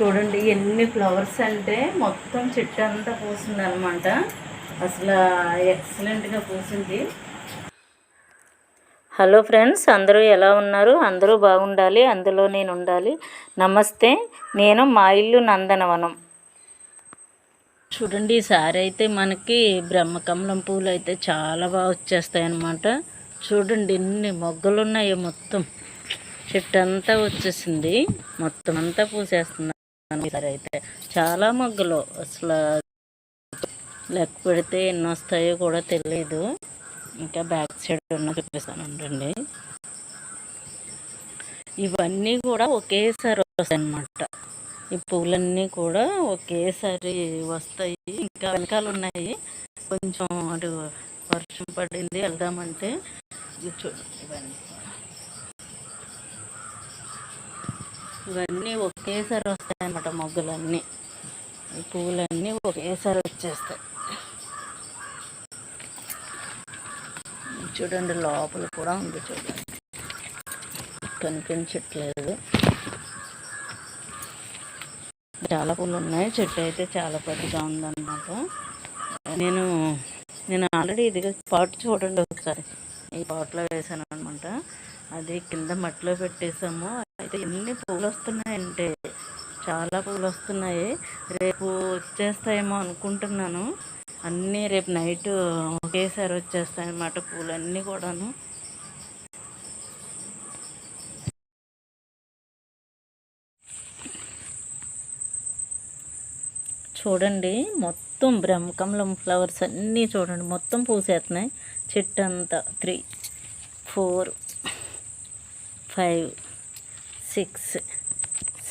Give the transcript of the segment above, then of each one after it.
చూడండి ఎన్ని ఫ్లవర్స్ అంటే మొత్తం చెట్టు అంతా పూసింది అనమాట అసలు ఎక్సలెంట్గా పూసింది. హలో ఫ్రెండ్స్ అందరూ ఎలా ఉన్నారు? అందరూ బాగుండాలి అందులో నేను ఉండాలి. నమస్తే నేను మా ఇల్లు నందనవనం. చూడండి ఈ అయితే మనకి బ్రహ్మకమలం పూలు అయితే చాలా బాగా వచ్చేస్తాయి అన్నమాట చూడండి ఎన్ని మొగ్గలు ఉన్నాయో మొత్తం. చెట్టు అంతా వచ్చేసింది. మొత్తం అంతా పూసేస్తుంది. ఈసారి అయితే. చాలా మొగ్గలు. అసలు లెక్క పెడితే ఎన్ని వస్తాయో కూడా తెలియదు ఇంకా బ్యాక్ సైడ్ ఉన్న చూపిస్తాను ఉండండి ఇవన్నీ కూడా ఒకేసారి వస్తాయి అన్నమాట ఈ పువ్వులన్నీ కూడా ఒకేసారి వస్తాయి. ఇంకా వెనకాల ఉన్నాయి. కొంచెం అటు వర్షం పడింది వెళ్దామంటే చూడండి ఇవన్నీ. ఇవన్నీ ఒకేసారి వస్తాయి. అనమాట మొగ్గలన్నీ. ఈ పువ్వులన్నీ ఒకేసారి వచ్చేస్తాయి. చూడండి లోపల కూడా ఉంది చూడండి. కనిపించట్లేదు. చాలా పూలు ఉన్నాయి. చెట్టు అయితే చాలా పెద్దగా ఉందన్నమాట. నేను నేను ఆల్రెడీ ఇది పాటు చూడండి ఒకసారి. ఈ పాట్లో వేసాను అనమాట. అది కింద మట్టిలో పెట్టేసాము. అయితే ఎన్ని పూలు వస్తున్నాయంటే చాలా పూలు వస్తున్నాయి. రేపు వచ్చేస్తాయేమో అనుకుంటున్నాను. అన్నీ రేపు నైట్ ఒకేసారి వచ్చేస్తాయన్నమాట పూలన్నీ కూడాను. చూడండి మొత్తం బ్రహ్మకమలం ఫ్లవర్స్ అన్నీ చూడండి. మొత్తం పూసేస్తున్నాయి. చెట్టు అంతా three four five six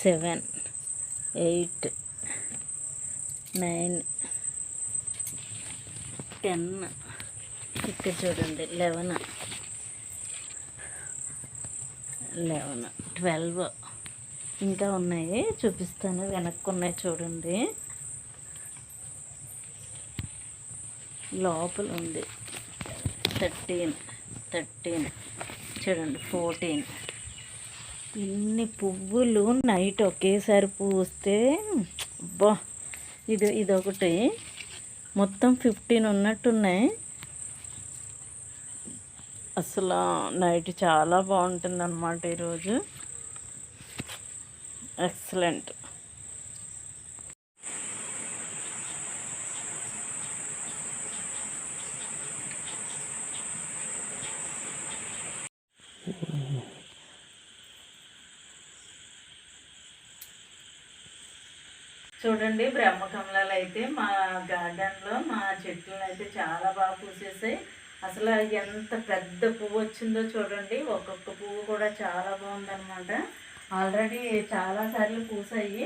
seven eight nine ten. ఇక్కడ చూడండి లెవెన్ లెవెన్ ట్వెల్వ్. ఇంకా ఉన్నాయి చూపిస్తాను. వెనక్కి ఉన్నాయి చూడండి. లోపల ఉంది. Thirteen thirteen. చూడండి ఫోర్టీన్. ఇన్ని పువ్వులు నైట్ ఒకేసారి పూస్తే అబ్బా ఇది ఇదొకటి. మొత్తం ఫిఫ్టీన్ ఉన్నట్టున్నాయి. అసలు నైట్ చాలా బాగుంటుంది అన్నమాట ఈరోజు. ఎక్సలెంట్. చూడండి బ్రహ్మకమలాలు అయితే మా గార్డెన్లో మా చెట్లను అయితే చాలా బాగా పూసేసాయి. అసలు ఎంత పెద్ద పువ్వు వచ్చిందో చూడండి ఒక్కొక్క పువ్వు కూడా చాలా బాగుందన్నమాట. ఆల్రెడీ చాలాసార్లు పూసాయి.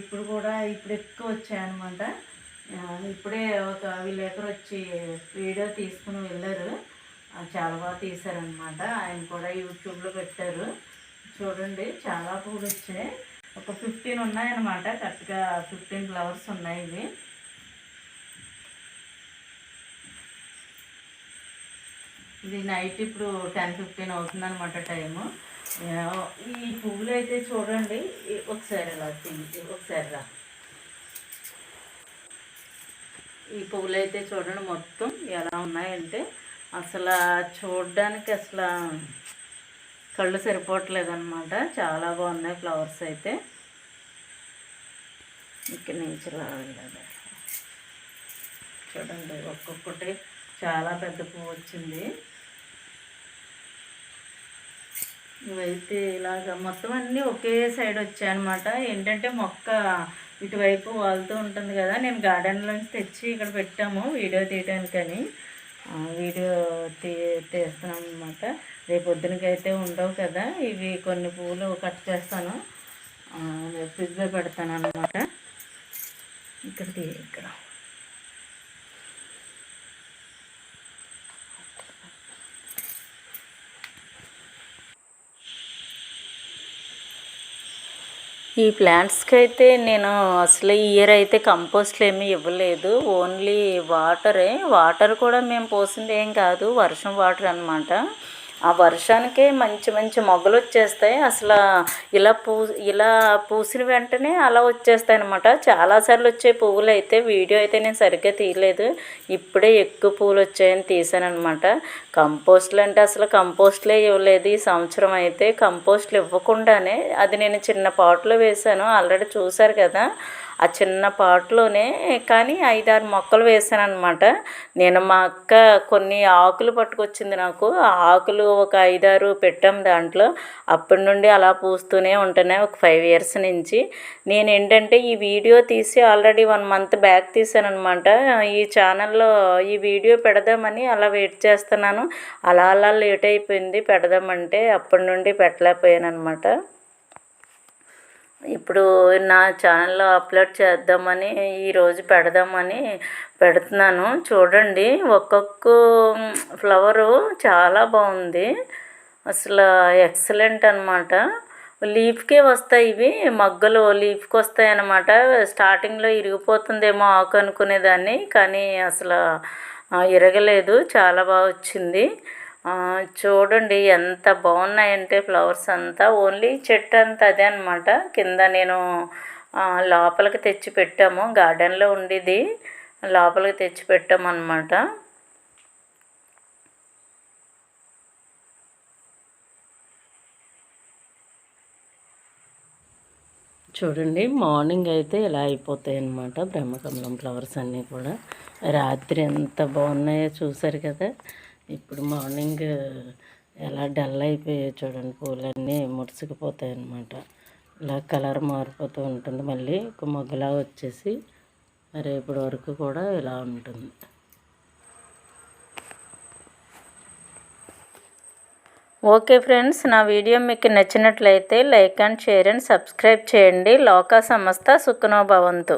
ఇప్పుడు కూడా ఇప్పుడు ఎక్కువ వచ్చాయన్నమాట. ఇప్పుడే ఒక విలేకరు వచ్చి వీడియో తీసుకుని వెళ్ళారు. చాలా బాగా తీశారనమాట ఆయన కూడా యూట్యూబ్లో పెట్టారు. చూడండి చాలా పూలు వచ్చాయి. ఒక ఫిఫ్టీన్ ఉన్నాయన్నమాట. కరెక్ట్గా ఫిఫ్టీన్ ఫ్లవర్స్ ఉన్నాయి ఇవి. ఇది నైట్ ఇప్పుడు టెన్ ఫిఫ్టీన్ అవుతుందన్నమాట టైము. ఈ పువ్వులు అయితే చూడండి. ఒకసారి ఇలా ఒకసారి రా. ఈ పువ్వులు అయితే చూడండి మొత్తం ఎలా ఉన్నాయంటే అసలు చూడడానికి అసలు కళ్ళు సరిపోవట్లేదు అనమాట చాలా బాగున్నాయి ఫ్లవర్స్ అయితే. ఇక్కడ నుంచి రావాలి చూడండి ఒక్కొక్కటి చాలా పెద్ద పువ్వు వచ్చింది. ఇవైతే ఇలాగ మొత్తం అన్నీ ఒకే సైడ్ వచ్చాయన్నమాట. ఏంటంటే మొక్క ఇటువైపు వాలుతూ ఉంటుంది కదా. నేను గార్డెన్లోంచి తెచ్చి ఇక్కడ పెట్టాము. వీడియో తీయడానికని వీడియో తీ తీస్తున్నాం అనమాట రేపు పొద్దునకైతే ఉండవు కదా. ఇవి కొన్ని పువ్వులు కట్ చేస్తాను. ఫ్రిడ్జ్లో పెడతాను అనమాట ఇక్కడ ఇక్కడ. ఈ ప్లాంట్స్కి అయితే నేను అసలు ఈ ఇయర్ అయితే కంపోస్ట్లు ఏమీ ఇవ్వలేదు. ఓన్లీ వాటరే. వాటర్ కూడా మేము పోసింది ఏం కాదు. వర్షం వాటర్ అనమాట ఆ వర్షానికే మంచి మంచి మొగ్గలు వచ్చేస్తాయి. అసలు ఇలా పూ ఇలా పూసిన వెంటనే అలా వచ్చేస్తాయి అనమాట చాలాసార్లు వచ్చే పువ్వులు అయితే వీడియో అయితే నేను సరిగ్గా తీయలేదు. ఇప్పుడే ఎక్కువ పువ్వులు వచ్చాయని తీసాను అనమాట కంపోస్ట్లు అంటే అసలు కంపోస్ట్లే ఇవ్వలేదు ఈ సంవత్సరం అయితే. కంపోస్ట్లు ఇవ్వకుండానే అది నేను చిన్న పాట్లో వేశాను. ఆల్రెడీ చూశారు కదా. ఆ చిన్న పాట్లోనే కానీ ఐదారు మొక్కలు వేసాను అనమాట నేను మా అక్క కొన్ని ఆకులు పట్టుకొచ్చింది నాకు. ఆ ఆకులు ఒక ఐదారు పెట్టాం దాంట్లో. అప్పటి నుండి అలా పూస్తూనే ఉంటున్నాయి ఒక ఫైవ్ ఇయర్స్ నుంచి. నేను ఏంటంటే ఈ వీడియో తీసి ఆల్రెడీ వన్ మంత్ బ్యాక్ తీసాను అనమాట ఈ ఛానల్లో ఈ వీడియో పెడదామని అలా వెయిట్ చేస్తున్నాను. అలా అలా లేట్ అయిపోయింది. పెడదామంటే అప్పటి నుండి పెట్టలేకపోయాను అనమాట ఇప్పుడు నా ఛానల్లో అప్లోడ్ చేద్దామని ఈరోజు పెడదామని పెడుతున్నాను. చూడండి ఒక్కొక్క ఫ్లవరు చాలా బాగుంది. అసలు ఎక్సలెంట్ అనమాట లీఫ్కే వస్తాయి ఇవి మగ్గలు లీఫ్కి వస్తాయి అన్నమాట స్టార్టింగ్లో ఇరిగిపోతుందేమో ఆకు అనుకునేదాన్ని కానీ అసలు ఇరగలేదు. చాలా బాగా వచ్చింది. చూడండి ఎంత బాగున్నాయంటే ఫ్లవర్స్ అంతా. ఓన్లీ చెట్టు అంతా అదే అనమాట కింద నేను లోపలికి తెచ్చి పెట్టాము. గార్డెన్లో ఉండేది. లోపలికి తెచ్చి పెట్టామన్నమాట. చూడండి మార్నింగ్ అయితే ఇలా అయిపోతాయి అన్నమాట. బ్రహ్మకమలం ఫ్లవర్స్ అన్నీ కూడా. రాత్రి ఎంత బాగున్నాయో చూసారు కదా. ఇప్పుడు మార్నింగ్ ఎలా డల్ అయిపోయాయి చూడండి పూలన్నీ ముడుచుకుపోతాయి అన్నమాట ఇలా కలర్ మారిపోతూ ఉంటుంది. మళ్ళీ ఒక మొగ్గలా వచ్చేసి రేపటి వరకు కూడా ఇలా ఉంటుంది. ఓకే ఫ్రెండ్స్ నా వీడియో మీకు నచ్చినట్లయితే like and share and subscribe చేయండి. లోకా సంస్థ సుఖనోభవంతు